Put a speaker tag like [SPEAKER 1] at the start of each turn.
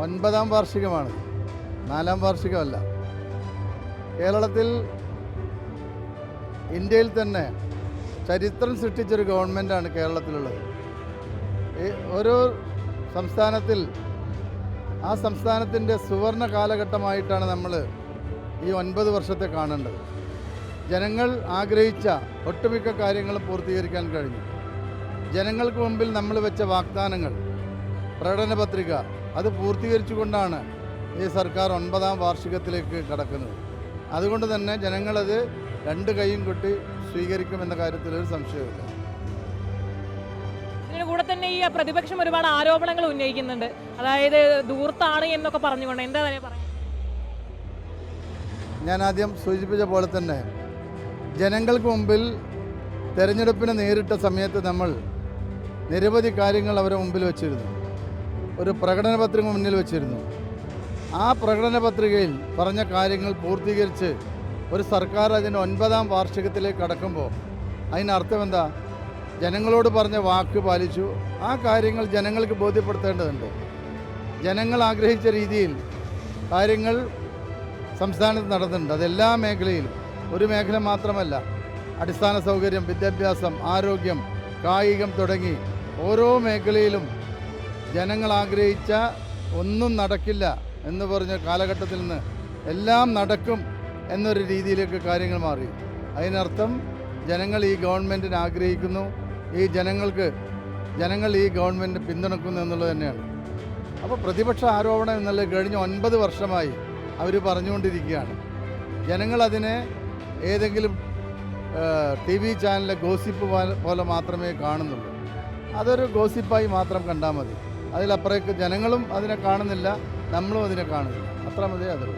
[SPEAKER 1] ഒൻപതാം വാർഷികമാണ്. നാലാം വാർഷികമല്ല. കേരളത്തിൽ ഇന്ത്യയിൽ തന്നെ ചരിത്രം സൃഷ്ടിച്ചൊരു ഗവൺമെന്റാണ് കേരളത്തിലുള്ളത്. ഓരോ സംസ്ഥാനത്തിൽ ആ സംസ്ഥാനത്തിന്റെ സുവർണ കാലഘട്ടമായിട്ടാണ് നമ്മൾ ഈ ഒൻപത് വർഷത്തെ കാണേണ്ടത്. ജനങ്ങൾ ആഗ്രഹിച്ച ഒട്ടുമിക്ക കാര്യങ്ങളും പൂർത്തീകരിക്കാൻ കഴിഞ്ഞു. ജനങ്ങൾക്ക് മുമ്പിൽ നമ്മൾ വെച്ച വാഗ്ദാനങ്ങൾ പ്രകടന പത്രിക അത് പൂർത്തീകരിച്ചുകൊണ്ടാണ് ഈ സർക്കാർ ഒൻപതാം വാർഷികത്തിലേക്ക് കടക്കുന്നത്. അതുകൊണ്ട് തന്നെ ജനങ്ങളത് രണ്ട് കൈയും കൊട്ടി സ്വീകരിക്കുമെന്ന കാര്യത്തിൽ ഒരു സംശയമില്ല
[SPEAKER 2] ഇതിന് കൂടെ തന്നെ ഈ പ്രതിപക്ഷം ഒരുപാട് ആരോപണങ്ങൾ ഉന്നയിക്കുന്നുണ്ട്. അതായത് ദൂർത്താണ് എന്നൊക്കെ പറഞ്ഞുകൊണ്ട് എന്താ തന്നെ പറയുന്നത്?
[SPEAKER 1] ഞാൻ ആദ്യം സൂചിപ്പിച്ച പോലെ തന്നെ ജനങ്ങൾക്ക് മുമ്പിൽ തെരഞ്ഞെടുപ്പിനെ നേരിട്ട സമയത്ത് നമ്മൾ നിരവധി കാര്യങ്ങൾ അവരെ മുമ്പിൽ വച്ചിരുന്നു. ഒരു പ്രകടന പത്രിക മുന്നിൽ വെച്ചിരുന്നു. ആ പ്രകടന പത്രികയിൽ പറഞ്ഞ കാര്യങ്ങൾ പൂർത്തീകരിച്ച് ഒരു സർക്കാർ അതിന്റെ ഒൻപതാം വാർഷികത്തിലേക്ക് കടക്കുമ്പോൾ അതിനർത്ഥം എന്താ? ജനങ്ങളോട് പറഞ്ഞ വാക്ക് പാലിച്ചു. ആ കാര്യങ്ങൾ ജനങ്ങൾക്ക് ബോധ്യപ്പെടുത്തേണ്ടതുണ്ട്. ജനങ്ങൾ ആഗ്രഹിച്ച രീതിയിൽ കാര്യങ്ങൾ സംസ്ഥാനത്ത് നടന്നിട്ടുണ്ട്. അതെല്ലാ മേഖലയിലും. ഒരു മേഖല മാത്രമല്ല. അടിസ്ഥാന സൗകര്യം വിദ്യാഭ്യാസം ആരോഗ്യം കായികം തുടങ്ങി ഓരോ മേഖലയിലും ജനങ്ങൾ ആഗ്രഹിച്ച ഒന്നും നടക്കില്ല എന്ന് പറഞ്ഞ കാലഘട്ടത്തിൽ നിന്ന് എല്ലാം നടക്കും എന്നൊരു രീതിയിലേക്ക് കാര്യങ്ങൾ മാറി. അതിനർത്ഥം ജനങ്ങൾ ഈ ഗവൺമെന്റിനെ ആഗ്രഹിക്കുന്നു. ഈ ജനങ്ങൾക്ക് ജനങ്ങൾ ഈ ഗവൺമെന്റ് പിന്തുണക്കുന്നു എന്നുള്ളത് തന്നെയാണ്. അപ്പോൾ പ്രതിപക്ഷ ആരോപണം എന്നുള്ളത് കഴിഞ്ഞ ഒൻപത് വർഷമായി അവർ പറഞ്ഞുകൊണ്ടിരിക്കുകയാണ്. ജനങ്ങൾ അതിനെ ഏതെങ്കിലും ടി വി ചാനലിലെ ഗോസിപ്പ് പോലെ- പോലെ മാത്രമേ കാണുന്നുള്ളൂ. അതൊരു ഗോസിപ്പായി മാത്രം കണ്ടാൽ മതി. അതിലപ്പുറേക്ക് ജനങ്ങളും അതിനെ കാണുന്നില്ല നമ്മളും അതിനെ കാണുന്നില്ല. അത്ര മതിയേ അതുള്ളൂ